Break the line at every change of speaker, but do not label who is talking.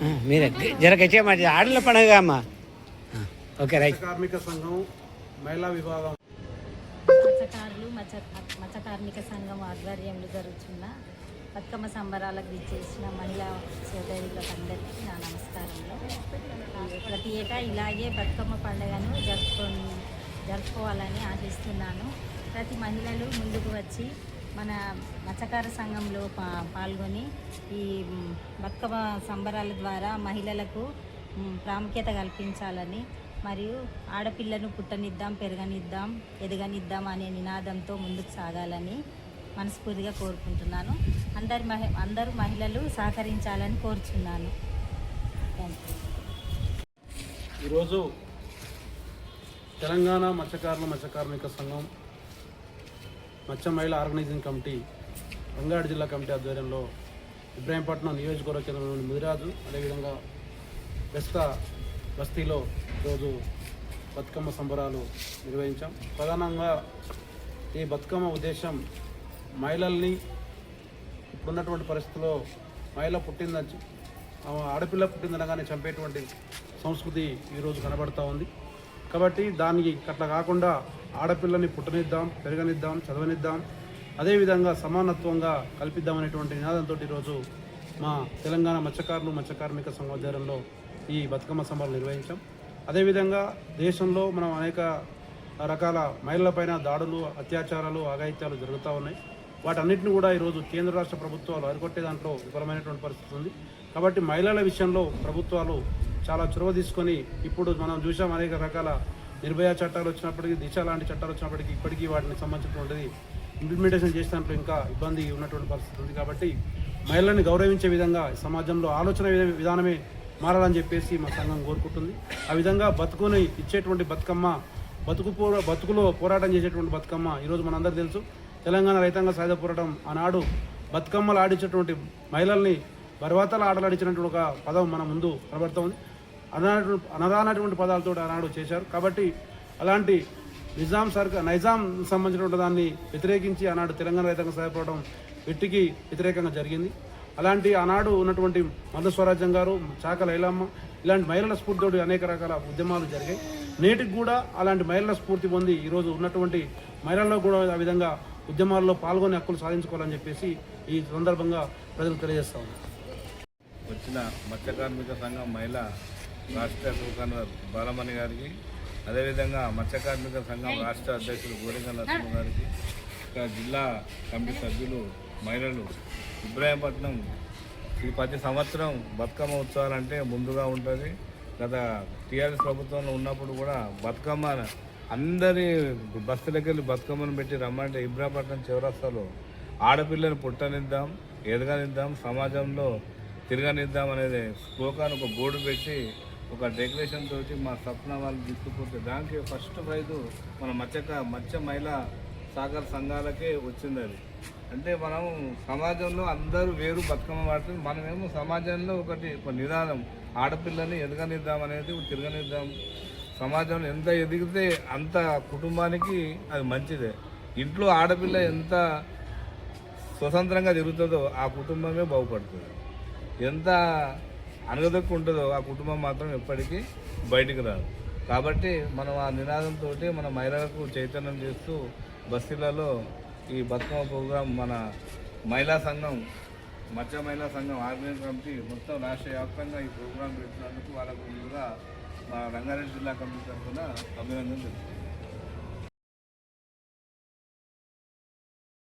ఆ, మీరే జర గట్టిగా మాట ఆడల పండుగ అమ్మా. Okay right.
కార్మిక సంఘం మహిళా విభాగం.
మత్స్యకారులు మత్స్య మత్స్య కార్మిక సంఘం ఆధ్వర్యంలో జరుగుతున్న బతుకమ్మ సంబరాలకు విచ్చేసిన మహిళా సోదరులకు అందరికీ నా నమస్కారంలో. ప్రతి ఏటా ఇలాగే బతుకమ్మ పండుగను జరుపుకొని జరుపుకోవాలని ఆశిస్తున్నాను. ప్రతి మహిళలు ముందుకు వచ్చి మన మత్స్యకార సంఘంలో పా పాల్గొని ఈ బతుకమ్మ సంబరాల ద్వారా మహిళలకు ప్రాముఖ్యత కల్పించాలని మరియు ఆడపిల్లను పుట్టనిద్దాం పెరగనిద్దాం ఎదగనిద్దాం అనే నినాదంతో ముందుకు సాగాలని మనస్ఫూర్తిగా కోరుకుంటున్నాను. అందరి మహి అందరూ మహిళలు సహకరించాలని కోరుచున్నాను. థ్యాంక్ యూ
ఈరోజు తెలంగాణ మత్స్యకారుల మత్స్యకార్మిక సంఘం మత్స్య మహిళ ఆర్గనైజింగ్ కమిటీ రంగారెడ్డి జిల్లా కమిటీ ఆధ్వర్యంలో ఇబ్రాహీంపట్నం నియోజకవర్గ కేంద్రంలోని ముదిరాజు అదేవిధంగా వెస్త బస్తీలో ఈరోజు బతుకమ్మ సంబరాలు నిర్వహించాం. ప్రధానంగా ఈ బతుకమ్మ ఉద్దేశం మహిళల్ని ఇప్పుడున్నటువంటి పరిస్థితుల్లో మహిళ పుట్టిందని ఆడపిల్ల పుట్టిందనగానే చంపేటువంటి సంస్కృతి ఈరోజు కనబడుతూ ఉంది. కాబట్టి దానికి అట్లా కాకుండా ఆడపిల్లని పుట్టనిద్దాం పెరగనిద్దాం చదవనిద్దాం అదేవిధంగా సమానత్వంగా కల్పిద్దామనేటువంటి నినాదంతో ఈరోజు మా తెలంగాణ మత్స్యకారులు మత్స్యకార్మిక కార్మిక ఈ బతుకమ్మ సంబరాలు నిర్వహించాం. అదేవిధంగా దేశంలో మనం అనేక రకాల మహిళలపైన దాడులు అత్యాచారాలు అఘాయిత్యాలు జరుగుతూ ఉన్నాయి. వాటన్నిటిని కూడా ఈరోజు కేంద్ర రాష్ట్ర ప్రభుత్వాలు అరికొట్టే దాంట్లో విఫలమైనటువంటి పరిస్థితి ఉంది. కాబట్టి మహిళల విషయంలో ప్రభుత్వాలు చాలా చొరవ తీసుకొని ఇప్పుడు మనం చూసాం అనేక రకాల నిర్భయ చట్టాలు వచ్చినప్పటికీ దిశ లాంటి చట్టాలు వచ్చినప్పటికీ ఇప్పటికీ వాటిని సంబంధించినటువంటిది ఇంప్లిమెంటేషన్ చేసే దాంట్లో ఇంకా ఇబ్బంది ఉన్నటువంటి పరిస్థితి ఉంది కాబట్టి మహిళల్ని గౌరవించే విధంగా సమాజంలో ఆలోచన విధానమే మారాలని చెప్పేసి మా సంఘం కోరుకుంటుంది. ఆ విధంగా బతుకుని ఇచ్చేటువంటి బతుకమ్మ బతుకు పో బతుకులో పోరాటం చేసేటువంటి బతుకమ్మ ఈరోజు మనందరూ తెలుసు. తెలంగాణ రైతాంగ సాయుధ పోరాటం ఆనాడు బతుకమ్మలు ఆడించేటువంటి మహిళల్ని బర్వాతలు ఆటలాడించినటువంటి ఒక పదం మన ముందు కనబడుతోంది. అనరానటువంటి అనరానటువంటి పదాలతో ఆనాడు చేశారు. కాబట్టి అలాంటి నిజాం సర్కార్ నైజాం సంబంధించినటువంటి దాన్ని వ్యతిరేకించి ఆనాడు తెలంగాణ రైతాంగ సహాయపడడం వెట్టికి వ్యతిరేకంగా జరిగింది. అలాంటి ఆనాడు ఉన్నటువంటి మధు స్వరాజ్యం గారు చాక లైలమ్మ ఇలాంటి మహిళల స్ఫూర్తితోటి అనేక రకాల ఉద్యమాలు జరిగాయి. నేటికి కూడా అలాంటి మహిళల స్ఫూర్తి పొంది ఈరోజు ఉన్నటువంటి మహిళల్లో కూడా ఆ విధంగా ఉద్యమాల్లో పాల్గొని హక్కులు సాధించుకోవాలని చెప్పేసి ఈ సందర్భంగా ప్రజలకు తెలియజేస్తా ఉన్నాను
వచ్చిన మత్స్య కార్మిక సంఘం మహిళా రాష్ట్ర కన్వీనర్ బాలమణి గారికి అదేవిధంగా మత్స్య కార్మిక సంఘం రాష్ట్ర అధ్యక్షులు గోరింగ నరసింహ గారికి ఇంకా జిల్లా కమిటీ సభ్యులు మహిళలు. ఇబ్రాహీంపట్నం ఈ ప్రతి సంవత్సరం బతుకమ్మ ఉత్సవాలు అంటే ముందుగా ఉంటుంది. గత టీఆర్ఎస్ ప్రభుత్వంలో ఉన్నప్పుడు కూడా బతుకమ్మ అందరి బస్సులకి వెళ్ళి బతుకమ్మను పెట్టి రమ్మంటే ఇబ్రాహీంపట్నం చివరస్తాలో ఆడపిల్లని పుట్టనిద్దాం ఎదగనిద్దాం సమాజంలో తిరగనిద్దాం అనేది స్లోకాన్ని ఒక బోర్డు పెట్టి ఒక డెకరేషన్ తోటి మా సప్న వాళ్ళు తీసుకుపోతే దానికి ఫస్ట్ ప్రైజు మన మత్స్యక మత్స్య మహిళా సహకార సంఘాలకే వచ్చింది అది. అంటే మనం సమాజంలో అందరూ వేరు బతుకమ్మ వాడుతుంది మనమేమో సమాజంలో ఒకటి ఒక నిదానం. ఆడపిల్లని ఎదగనిద్దాం అనేది తిరగనిద్దాం. సమాజంలో ఎంత ఎదిగితే అంత కుటుంబానికి అది మంచిదే. ఇంట్లో ఆడపిల్ల ఎంత స్వతంత్రంగా తిరుగుతుందో ఆ కుటుంబమే బాగుపడుతుంది. ఎంత అనగదొక్కు ఉంటుందో ఆ కుటుంబం మాత్రం ఎప్పటికీ బయటికి రాదు. కాబట్టి మనం ఆ నినాదంతో మన మహిళలకు చైతన్యం చేస్తూ బస్తీలలో ఈ బతుకమ్మ ప్రోగ్రాం మన మహిళా సంఘం మత్స్య మహిళా సంఘం ఆర్గనైజ్ కమిటీ మొత్తం రాష్ట్ర వ్యాప్తంగా ఈ ప్రోగ్రాం పెట్టినందుకు వాళ్ళకు ముందుగా మా రంగారెడ్డి జిల్లా కమిటీ తరఫున అభినందనలు తెలుపుతున్నాను